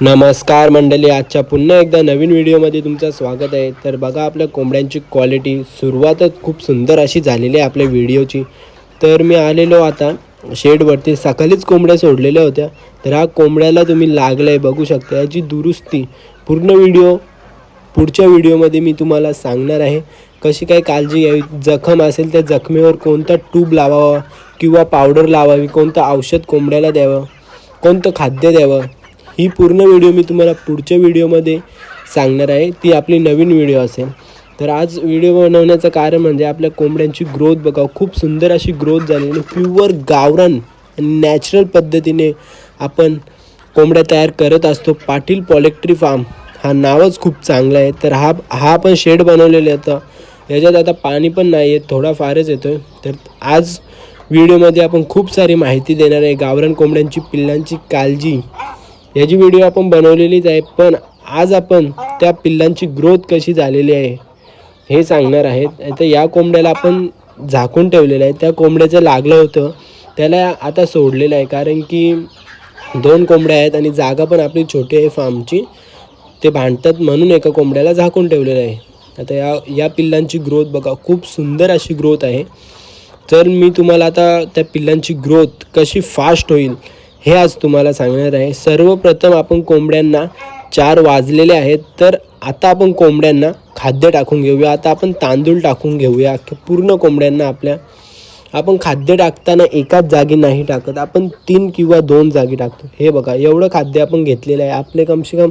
नमस्कार मंडळी आजच्या पुन्हा एकदा नवीन व्हिडिओमध्ये तुमचं स्वागत आहे. तर बघा आपल्या कोंबड्यांची क्वालिटी सुरुवातच खूप सुंदर अशी झालेली आहे आपल्या व्हिडिओची. तर मी आलेलो आता शेडवरती सकाळीच कोंबड्या सोडलेल्या होत्या. तर हा कोंबड्याला तुम्ही लागलं आहे बघू शकता. याची दुरुस्ती पूर्ण व्हिडिओ पुढच्या व्हिडिओमध्ये मी तुम्हाला सांगणार आहे. कशी काय काळजी घ्यावी जखम असेल त्या जखमेवर कोणता ट्यूब लावावा किंवा पावडर लावावी कोणतं औषध कोंबड्याला द्यावं कोणतं खाद्य द्यावं ही पूर्ण व्हिडिओ मी तुम्हाला पुढच्या व्हिडिओमध्ये सांगणार आहे. ती आपली नवीन व्हिडिओ असेल. तर आज व्हिडिओ बनवण्याचं कारण म्हणजे आपल्या कोंबड्यांची ग्रोथ बघा खूप सुंदर अशी ग्रोथ झाली आणि प्युअर गावरान आणि नॅचरल पद्धतीने आपण कोंबड्या तयार करत असतो. पाटील पॉलेक्ट्री फार्म हा नावच खूप चांगला आहे. तर हा हा पण शेड बनवलेला आता याच्यात आता पाणी पण नाही आहे थोडा फारच येतो आहे तर आज व्हिडिओमध्ये आपण खूप सारी माहिती देणार आहे. गावरान कोंबड्यांची पिल्लांची काळजी. याची व्हिडिओ आपण बनवलेलीच आहे पण आज आपण त्या पिल्लांची ग्रोथ कशी झालेली आहे हे सांगणार आहेत. तर या कोंबड्याला आपण झाकून ठेवलेलं आहे. त्या कोंबड्याचं लागलं होतं. त्याला आता सोडलेलं आहे कारण की दोन कोंबड्या आहेत आणि जागा पण आपली छोटी आहे फार्मची ते भांडतात म्हणून एका कोंबड्याला झाकून ठेवलेलं आहे. आता या या पिल्लांची ग्रोथ बघा खूप सुंदर अशी ग्रोथ आहे. तर मी तुम्हाला आता त्या पिल्लांची ग्रोथ कशी फास्ट होईल हे आज तुम्हाला सांगणार आहे. सर्वप्रथम आपण कोंबड्यांना चार वाजलेले आहेत तर आता आपण कोंबड्यांना खाद्य टाकून घेऊया. आता आपण तांदूळ टाकून घेऊया. पूर्ण कोंबड्यांना आपल्या आपण खाद्य टाकताना एकाच जागी नाही टाकत. आपण तीन किंवा दोन जागी टाकतो. हे बघा एवढं खाद्य आपण घेतलेलं आहे. आपले कमसे कम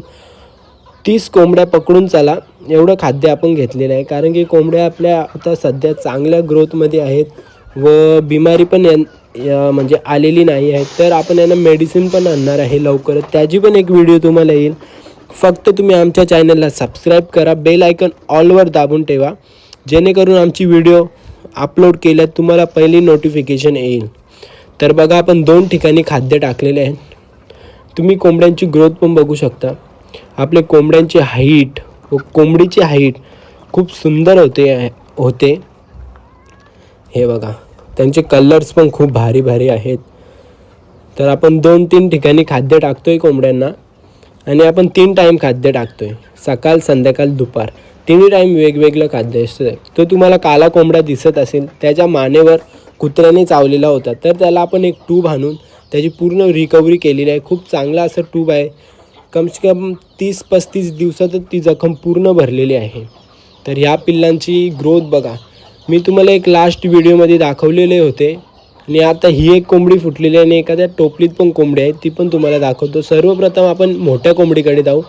तीस कोंबड्या पकडून चला एवढं खाद्य आपण घेतलेलं आहे. कारण की कोंबड्या आपल्या आता सध्या चांगल्या ग्रोथमध्ये आहेत व बिमारी पण यां म्हणजे आलेली नाही आहे. तर आपण यांना मेडिसिन पण आणणार आहे लवकरच. त्याची पण एक व्हिडिओ तुम्हाला येईल. फक्त तुम्ही आमच्या चॅनलला सबस्क्राईब करा. बेल आयकन ऑलवर दाबून ठेवा. जेणेकरून आमची व्हिडिओ अपलोड केल्यात तुम्हाला पहिली नोटिफिकेशन येईल. तर बघा आपण दोन ठिकाणी खाद्य टाकलेले आहे तुम्ही कोंबड्यांची ग्रोथ पण बघू शकता. आपले कोंबड्यांची हाईट व कोंबडीची हाईट खूप सुंदर होते होते. हे बघा. त्यांचे कलर्स पण खूप भारी भारी आहेत. तर आपण दोन तीन ठिकाणी खाद्य टाकतो आहे कोंबड्यांना आणि आपण तीन टाईम खाद्य टाकतो आहे सकाळ संध्याकाळ दुपार. तिन्ही टाईम वेगवेगळं खाद्य असतं. तो तुम्हाला काला कोंबडा दिसत असेल त्याच्या मानेवर कुत्र्याने चावलेला होता. तर त्याला आपण एक ट्यूब आणून त्याची पूर्ण रिकव्हरी केलेली आहे. खूप चांगला असं ट्यूब आहे. कमसे कम तीस पस्तीस दिवसातच ती जखम पूर्ण भरलेली आहे. तर ह्या पिल्लांची ग्रोथ बघा. मी तुम्हाला एक लास्ट व्हिडिओमध्ये दाखवलेले होते. आणि आता ही एक कोंबडी फुटलेली आहे आणि एखाद्या टोपलीत पण कोंबडी आहे ती पण तुम्हाला दाखवतो. सर्वप्रथम आपण मोठ्या कोंबडीकडे जाऊ.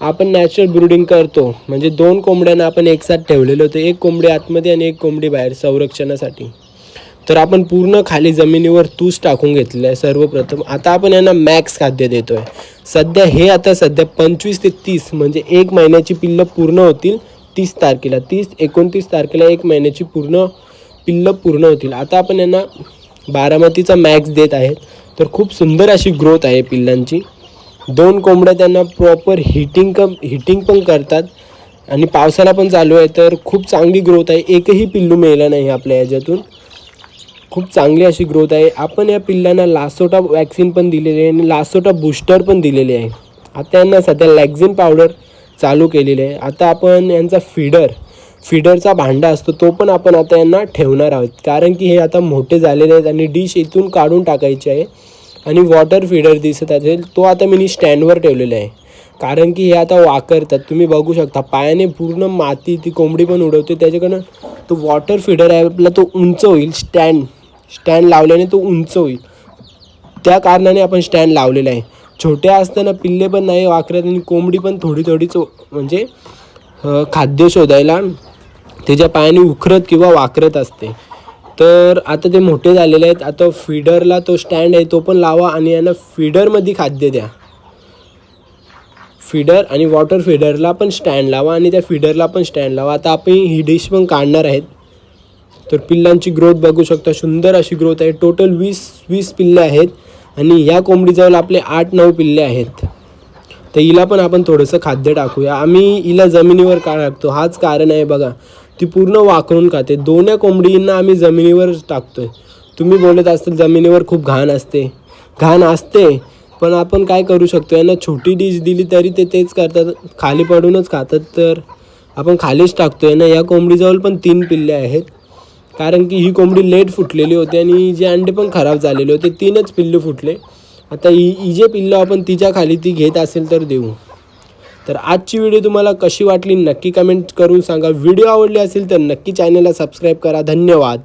आपण नॅचरल ब्रुडिंग करतो. म्हणजे दोन कोंबड्यांना आपण एकसाथ ठेवलेलं होतं. एक कोंबडी आतमध्ये आणि एक कोंबडी बाहेर संरक्षणासाठी. तर आपण पूर्ण खाली जमिनीवर तूस टाकून घेतलेलं आहे सर्वप्रथम. आता आपण यांना मॅक्स खाद्य देतो आहे सध्या हे आता सध्या पंचवीस ते तीस म्हणजे एक महिन्याची पिल्लं पूर्ण होतील. तीस तारखेला तीस एकोणतीस तारखेला एक महिन्याची पूर्ण पिल्लं पूर्ण होतील. आता आपण यांना बारामतीचा मॅक्स देत आहेत. तर खूप सुंदर अशी ग्रोथ आहे पिल्लांची. दोन कोंबड्या त्यांना प्रॉपर हिटिंग कम हिटिंग पण करतात. आणि पावसाला पण चालू आहे तर खूप चांगली ग्रोथ आहे. एकही पिल्लू मेलं नाही आपल्या याच्यातून खूप चांगली अशी ग्रोथ आहे. आपण या पिल्लांना लासोटा वॅक्सिन पण दिलेली आहे आणि लासोटा बूस्टर पण दिलेले आहे. आता यांना सध्या लॅक्झिन पावडर चालू केलेली आहे. आता आपण यांचा फीडर फीडरचा भांडा असतो तो पण आपण आता यांना ठेवणार आहोत. कारण की हे आता मोठे झालेले आहेत आणि डिश इथून काढून टाकायची आहे. आणि वॉटर फीडर दिसत असेल तो आता मी स्टँडवर ठेवलेला आहे. कारण की हे आता वाकरतात. तुम्ही बघू शकता पायाने पूर्ण माती ती कोंबडी पण उडवते. त्याच्याकडनं तो वॉटर फीडर आहे आपला तो उंच होईल. स्टँड स्टँड लावल्याने तो उंच होईल. त्या कारणाने आपण स्टँड लावलेला आहे. छोट्या असताना पिल्ले पण नाही वाकरत आणि कोंबडी पण थोडी थोडीच म्हणजे खाद्य शोधायला त्याच्या पायाने उखरत किंवा वाकरत असते. तर आता ते मोठे झालेले आहेत. आता फीडरला तो स्टँड आहे तो पण लावा आणि यांना फीडरमध्ये खाद्य द्या. फीडर आणि वॉटर फीडरला पण स्टँड लावा आणि त्या फीडरला पण स्टँड लावा. आता आपण ही डिश पण काढणार आहेत. तर पिल्लांची ग्रोथ बघू शकता. सुंदर अशी ग्रोथ आहे. टोटल वीस वीस पिल्ले आहेत. आणि या कोंबडीजवळ आपले आठ नऊ पिल्ले आहेत. तर हिला पण आपण थोडंसं खाद्य टाकूया. आम्ही हिला जमिनीवर का टाकतो? हाच कारण आहे बघा. ती पूर्ण वाकरून खाते. दोन्ही कोंबडींना आम्ही जमिनीवर आहे तुम्ही बोलत असाल जमिनीवर खूप घाण असते. घाण असते पण आपण काय करू शकतो? यांना छोटी डिश दिली तरी ते तेच करतात. खाली पडूनच खातात. तर आपण खालीच टाकतो आहे ना? या कोंबडीजवळ पण तीन पिल्ले आहेत. कारण की ही कोंबडी लेट फुटलेली होती आणि जे अंडे पण खराब झालेले होते तीनच पिल्लू फुटले. आता ही ही जे पिल्लं आपण तिच्या खाली ती घेत असेल तर देऊ. तर आजची व्हिडिओ तुम्हाला कशी वाटली नक्की कमेंट करून सांगा. व्हिडिओ आवडली असेल तर नक्की चॅनलला सबस्क्राईब करा. धन्यवाद.